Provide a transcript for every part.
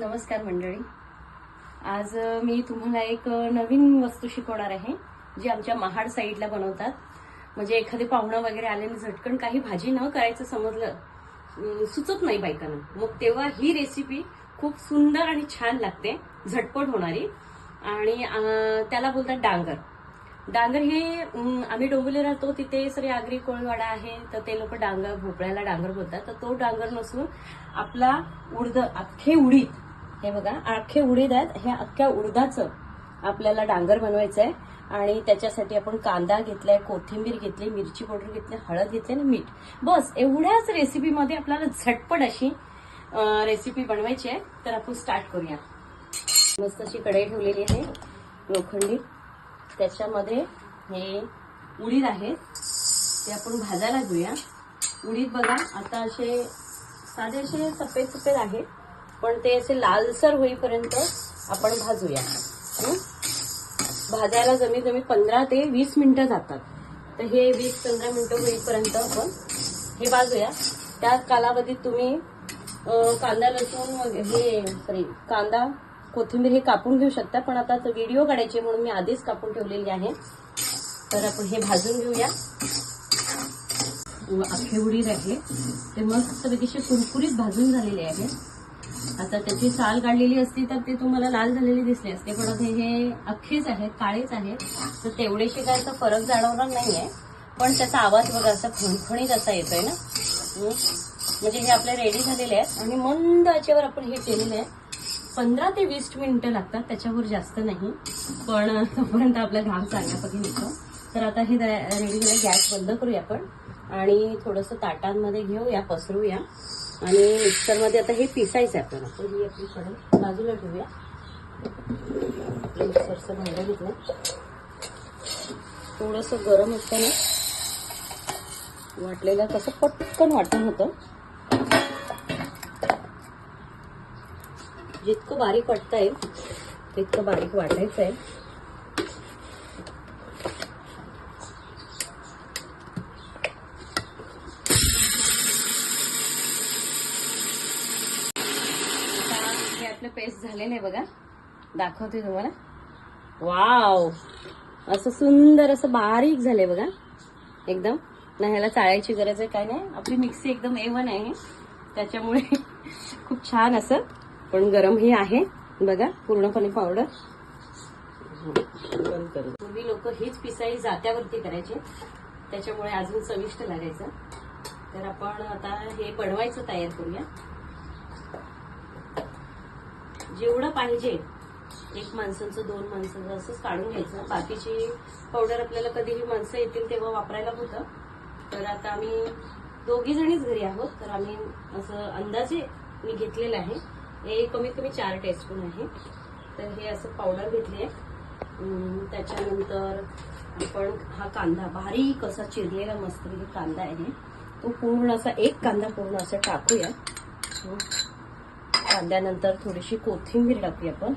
नमस्कार मंडळी. आज मी तुम्हाला एक नवीन वस्तू शिकवणार आहे जी आमच्या महाड साईडला बनवतात. म्हणजे एखादे पाहुणं वगैरे आल्याने झटकन काही भाजी न करायचं समजलं सुचत नाही बायकांना. मग तेव्हा ही रेसिपी खूप सुंदर आणि छान लागते झटपट होणारी. आणि त्याला बोलतात डांगर. डांगर हे आम्ही डोंबिवली राहतो तिथे सगळे आगरी कोळवाडा आहे तर ते लोक डांगर भोपळ्याला डांगर बोलतात. तर तो डांगर नसून आपला उडद अख्खे उडीद हे बघा अख्खे उडीद आहेत. ह्या अख्ख्या उडदाचं आपल्याला डांगर बनवायचं आहे आणि त्याच्यासाठी आपण कांदा घेतलाय कोथिंबीर घेतली मिरची पावडर घेतली हळद घेतली आणि मीठ. बस एवढ्याच रेसिपीमध्ये आपल्याला झटपट अशी रेसिपी बनवायची आहे. तर आपण स्टार्ट करूया. मस्त अशी कढई ठेवलेली आहे लोखंडी. त्याच्यामध्ये हे उडीद आहेत. ते आपण भाजायला घेऊया. उडीद बघा आता असे साधे असे सफेद सफेद आहेत. पण ते असे लालसर होईपर्यंत आपण भाजूया. भाजायला जमीत जमी पंधरा ते वीस मिनिटं जातात. तर हे वीस पंधरा मिनिटं होईपर्यंत आपण हे भाजूया. त्या कालावधीत तुम्ही कांदा लसूण वगैरे हे सॉरी कांदा कोथिंबीर हे कापून घेऊ शकता. पण आता व्हिडिओ काढायचे म्हणून मी आधीच कापून ठेवलेली आहे. तर आपण हे भाजून घेऊया. अख्खे उडीद आहे. ते मस्त पैकीशी कुरकुरीत भाजून झालेले आहे. आता त्याची साल काढलेली असती तर ते तुम्हाला लाल झालेली दिसले असते. पण आता हे अख्खेच आहेत काळेच आहेत तर तेवढेशी काय तर फरक जाणवणार नाही आहे पण त्याचा आवाज बघा असा खणखणीत असा येतोय ना. म्हणजे हे आपले रेडी झालेले आहेत. आणि मंद आचेवर आपण हे केलेलं आहे. पंधरा ते वीस मिनिटं लागतात त्याच्यावर जास्त नाही. पण तोपर्यंत आपला घाम चांगल्यापैकी निघतो तर आता हे रेडी झालं गॅस बंद करूया आपण. आणि थोडंसं ताटांमध्ये घेऊया पसरूया. आणि मिक्सरमध्ये आता हे पिसायचं आहे आपल्याला. तर ही आपली कढई. बाजूला ठेवूया. मिक्सरचं भांडं घेतलं थोडंसं गरम असतं ना वाटलेलं कसं पटकन वाटण होतं. जितकं बारीक वाटता आहे तितकं बारीक वाटायचं आहे आता हे आपलं पेस्ट झालेलं आहे बघा. दाखवते तुम्हाला. वाव असं सुंदर असं बारीक झालंय बघा. एकदम. नाही ह्याला चाळायची गरज आहे काय नाही. आपली मिक्सी एकदम एवन आहे. त्याच्यामुळे खूप छान असं. पण गरम हे आहे. बघा पूर्णपणे पावडर पूर्वी लोक हीच पिसाई जात्यावरती करायचे. त्याच्यामुळे अजून चविष्ट लागायचं. तर आपण आता हे बनवायचं तयार करूया. जेवढं पाहिजे एक माणसांचं दोन माणसांचं असंच काढून घ्यायचं. बाकीची पावडर आपल्याला कधीही माणसं येतील तेव्हा वापरायला होतं. तर आता आम्ही दोघी जणीच घरी आहोत. तर आम्ही असं अंदाजे मी घेतलेलं आहे. हे कमीत कमी चार टेस्पून आहे. तर हे असं पावडर घेतली आहे त्याच्यानंतर आपण हा कांदा बारीक असा चिरलेला मस्त कांदा आहे. तो पूर्ण असा एक कांदा पूर्ण असा टाकूया. कांद्यानंतर थोडीशी कोथिंबीर टाकूया आपण.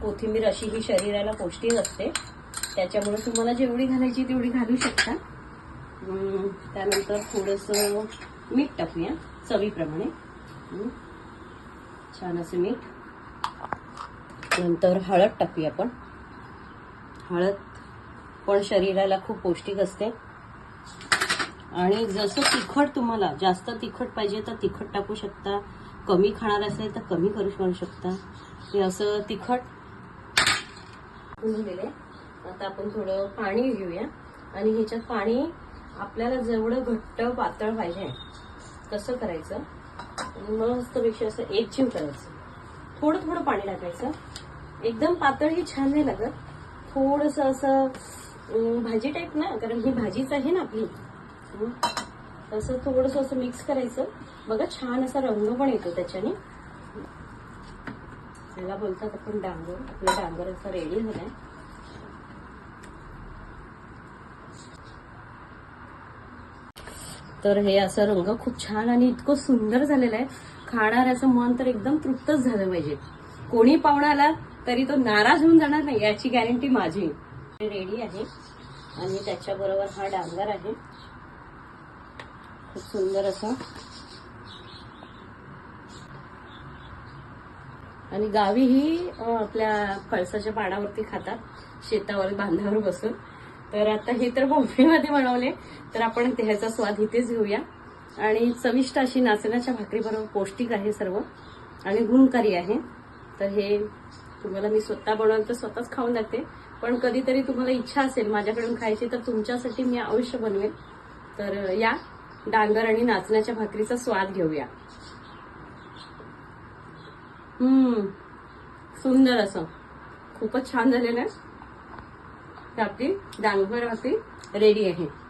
कोथिंबीर अशी ही शरीराला पौष्टिक असते. त्याच्यामुळे तुम्हाला जेवढी घालायची तेवढी घालू शकता. त्यानंतर थोडंसं मीठ टाकूया चवीप्रमाणे. छान असं मीठ. नंतर हळद टाकूया आपण. हळद पण शरीराला खूप पौष्टिक असते. आणि जसं तिखट तुम्हाला जास्त तिखट पाहिजे तर तिखट टाकू शकता. कमी खाणार असेल तर कमी करू करू शकता. हे असं तिखट दिलेलं आहे. आता आपण थोडं पाणी घेऊया. आणि ह्याच्यात पाणी आपल्याला जेवढं घट्ट पातळ पाहिजे तसं करायचं. आणि मस्तपेक्षा असं एकजीव करायचं थोडं थोडं पाणी टाकायचं. एकदम पातळ ही छान नाही लागत. थोडस असं भाजी टाईप ना कारण ही भाजीच आहे ना आपली. तसं थोडस असं मिक्स करायचं. बघा छान असा रंग पण येतो त्याच्याने. त्याला बोलतात आपण डांगर. आपला डांगर असा रेडी झालाय. तर हे असं रंग खूप छान आणि इतकं सुंदर झालेलं आहे. खाणाऱ्याचं मन तर एकदम तृप्तच झालं पाहिजे. कोणी पाहुणाला तरी तो नाराज होऊन जाणार नाही याची गॅरंटी माझी. रेडी आहे. आणि त्याच्याबरोबर हा डांगर आहे. खूप सुंदर असा. आणि गावीही ही आपल्या फळसाच्या पानावरती खातात शेतावर बांधावर बसून. तर आता हे तर बॉम्बेमध्ये बनवले तर आपण ह्याचा स्वाद इथेच घेऊया. आणि चविष्ट अशी नाचण्याच्या भाकरीबरोबर पौष्टिक आहे सर्व. आणि गुणकारी आहे. तर हे तुम्हाला मी स्वतः बनवून तर स्वतःच खाऊन जाते पण कधीतरी तुम्हाला इच्छा असेल माझ्याकडून खायची तर तुमच्यासाठी मी अवश्य बनवेन. तर या. डांगर आणि नाचण्याच्या भाकरीचा स्वाद घेऊया. हम्म सुंदर असं. खूपच छान झालेलं आहे. आपली डांगर भाकरी रेडी आहे.